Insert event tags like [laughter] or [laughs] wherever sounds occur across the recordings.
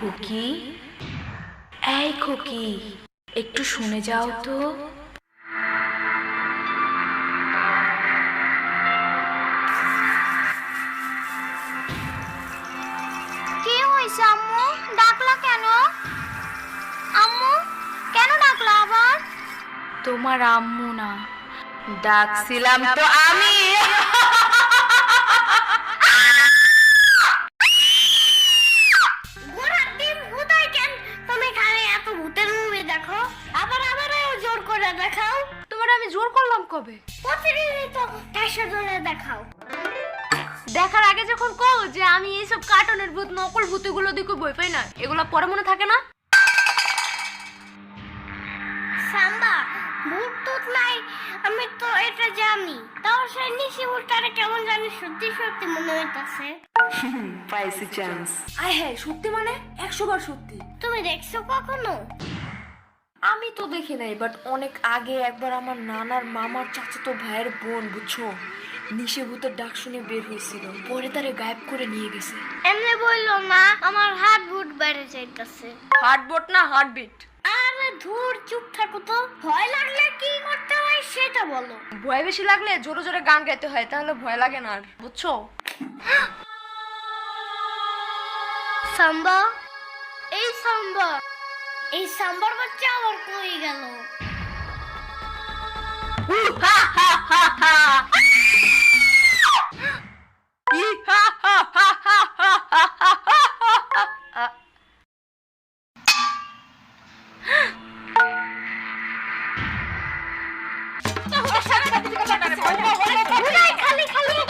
খুকি? এই খুকি একটু শুনে যাও তো। কি হয়েছে আম্মু? ডাকলা কেন? আম্মু কেন ডাকলা আবার? তোমার আম্মু না। ডাকছিলাম তো আমি। [laughs] দেখাও? তোমার আমি জোর করলাম কবে? প্রতিদিনই তো টাইসা ধরে দেখাও দেখার আগে যখন কও যে আমি এইসব কার্টুনের ভূত নকল ভূতগুলো দিকে বই পাই না। এগুলো পরে মনে থাকে না? সাম্বা ভূত টুত নাই আমি তো এটা জানি। তাও সে নিশি ভূতটারে কেমন জানি সত্যি সত্যি মনে হইতাছে। [laughs] পাইছি চান্স আয় হ্যাঁ সত্যি মানে? একশো বার সত্যি। তুমি দেখছ কখনো? আমি তো দেখি নাই বাট অনেক আগে একবার আমার নানার মামার চাচাতো ভাইয়ের বোন বুঝছ? নিশে ভূতের ডাক শুনে বের হয়েছিল। পরে তারে গায়েব করে নিয়ে গেছে। এমনি বলল মা আমার হাত ভূত বেড়ে যাইতাছে। হার্টবোট না হার্টবিট আরে ধুর চুপ থাকো তো। ভয় লাগলে কি করতে হয় সেটা বলো। ভয় বেশি লাগলে জোরে জোরে গান গাইতে হয় তাহলে ভয় লাগে না আর বুঝছ? সাম্বা এই সাম্বা। এই সাম্বার বাচ্চা আবার কই গেল? খালি খালি।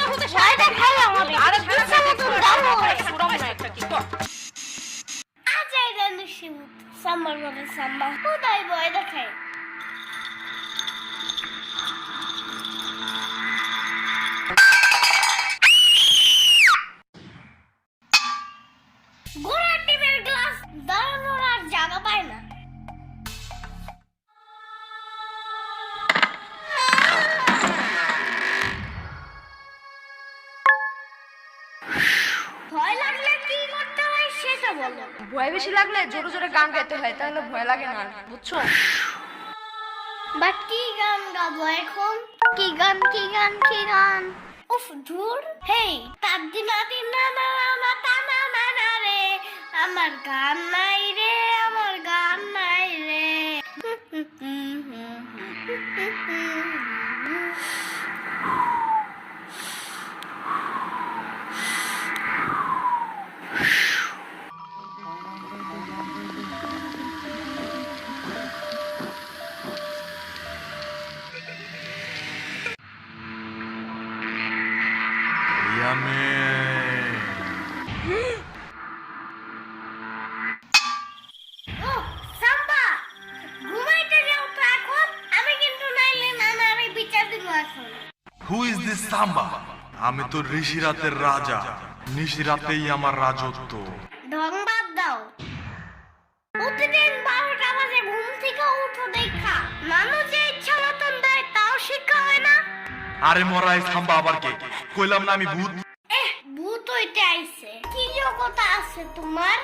সাম্বার বলে সাম্বা কোথায় বয় দেখায় ভয় বেশি লাগলে জোরে জোরে গান গাইতে হয়, তাহলে ভয় লাগে না বুঝছ? বাট কি গান গাবো এখন? কি গান কি গান কি গান? উফ, ধুর। হেই তার দিন না না না না না না না রে। আমার গান নাই রে। সাম্বা! ঘুমাইতে যাও তো এখন। আমি তো ঋষিরাতের রাজা। নিশিরাতেই আমার রাজত্ব। ঢং বাদ দাও। প্রতিদিন বারোটা বাজে ঘুম থেকে উঠো দেখা। মানুষ আরে মরাই সাম্বা আবার কে? কইলাম না আমি ভূত। ভূত হইতে আইছে। কি যোগ্যতা আছে তোমার?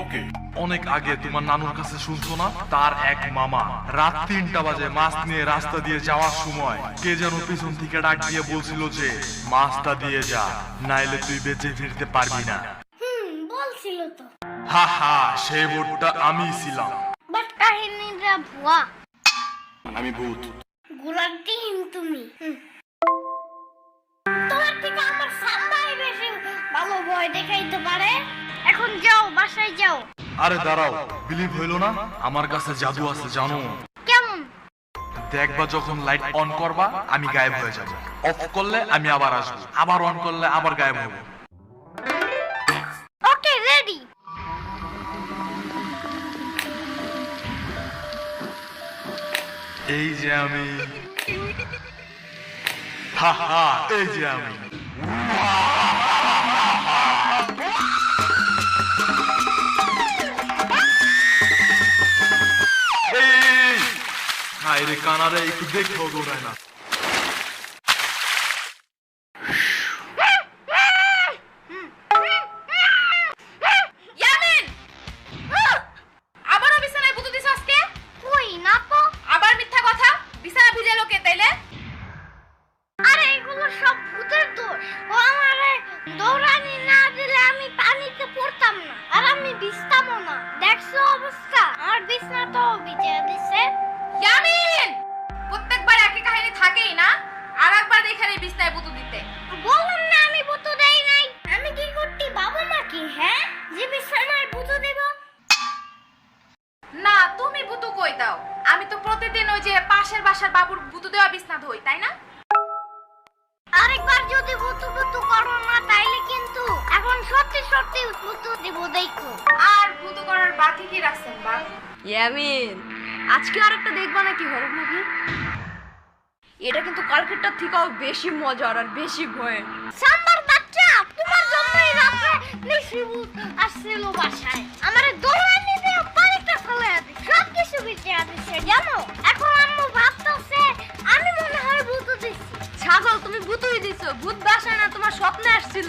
ওকে। অনেক আগে তোমার নানুর কাছে শুনছো না? তার এক মামা রাত তিনটা বাজে মাছ নিয়ে রাস্তা দিয়ে যাওয়ার সময় কে যেন পিছন থেকে ডাক দিয়ে বলছিল যে মাছটা দিয়ে যা নাইলে তুই বেঁচে ফিরতে পারবি না। হুম বলছিল তো। হা হা সেই বোর্ডটা আমি ছিলাম। বাট কাহিনীটা ভুয়া। আমি ভূত। গোলার তুমি। তোমার থেকে আমার সাম্বাই বেশি ভালো ভয় দেখাইতে পারে। এখন যাও বাসায় যাও। আরে দাঁড়াও বিলিভ হইল না? আমার কাছে জাদু আছে জানো? কেমন? দেখবা যখন লাইট অন করবা আমি গায়েব হয়ে যাব। অফ করলে আমি আবার আসব। আবার অন করলে আবার গায়েব হব। এই যে আমি। হা হা এই যে আমি। হায় কানারে একটু দেখো দৌড়ায় না দৌড়ানি না দিলে আমি পানিতে পড়তাম না আর আমি ভিজতামও না। দেখছ অবস্থা? আমার বিছনা তো ভিজে দিছে। ইয়ামিন! প্রত্যেকবার একই কাহিনী থাকেই না? আর একবার এখানে বিছনায় বুতু দিতে। বললাম না আমি বুতো দেই নাই। আমি কি করতে? বাবা মা কি হ্যাঁ? যে বিছানায় বুতো দেব? না তুমি বুতু কই দাও? আমি তো প্রতিদিন ওই যে পাশের বাসার বাবুর বুতু দেওয়া বিছনা ধই তাই না? সত্যি বুতু দেব দেখো আর বুতু করার বাকি কি রাখছেন বা ইয়ামিন আজকে আরেকটা দেখবা নাকি হরর মুভি এটা কিন্তু কালকেরটার থেকেও বেশি মজার আর বেশি ভয়ের। সাম্বার বাচ্চা তোমার জন্যই রাতে বেশি ভূত আসছিল বাসায়। আমার দৌড়ানি দিয়ে বাড়িটা ফেলে আছে। সব কিছু বিচে আছে জানো? এখন আম্মু ভাবতেছে আমি মনে হয় ভূত দিচ্ছি ছাগল তুমি ভূতুই দিছো। ভূত বাসায় না তোমার স্বপ্নে আসছিল।